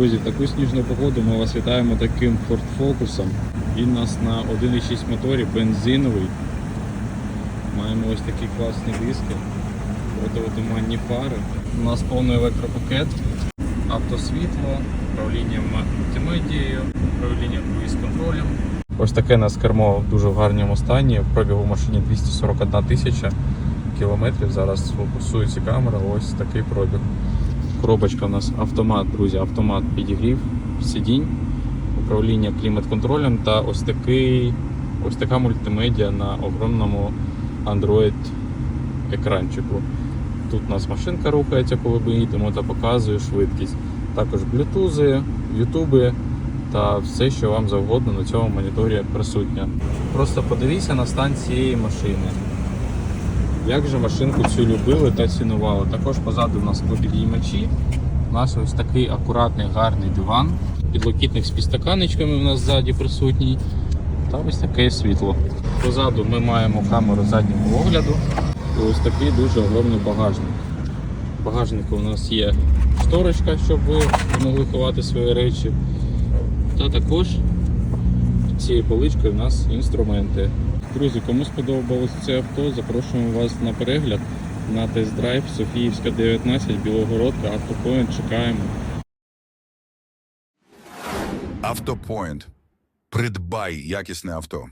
Друзі, в таку сніжну погоду ми вас вітаємо таким Ford Focus. Він у нас на 1,6 моторі, бензиновий. Маємо ось такі класні диски, противотуманні фари. У нас повний електропакет, автосвітло, управління мультимедією, управління круїз-контролем. Ось таке нас кермо в дуже гарному стані. Пробігу в машині 241 тисяча кілометрів. Зараз фокусується камера. Ось такий пробіг. Коробочка у нас автомат, друзі, автомат підігрів, сидінь, управління клімат-контролем та ось такий, ось така мультимедіа на огромному Android екранчику. Тут у нас машинка рухається, коли ми їдемо та показує швидкість. Також блютузи, ютуби та все, що вам завгодно на цьому моніторі присутнє. Просто подивіться на стан цієї машини. Як же машинку цю любили та цінували. Також позаду у нас підіймачі. У нас ось такий акуратний гарний диван. Підлокітник з підстаканечками у нас ззаді присутній. Та ось таке світло. Позаду ми маємо камеру заднього огляду. І ось такий дуже огромний багажник. В багажнику у нас є шторочка, щоб ви могли ховати свої речі. Та також цією поличкою у нас інструменти. Друзі, кому сподобалось це авто, запрошуємо вас на перегляд на тест-драйв Софіївська 19, Білогородка, автопоінт. Чекаємо. Автопоінт. Придбай якісне авто.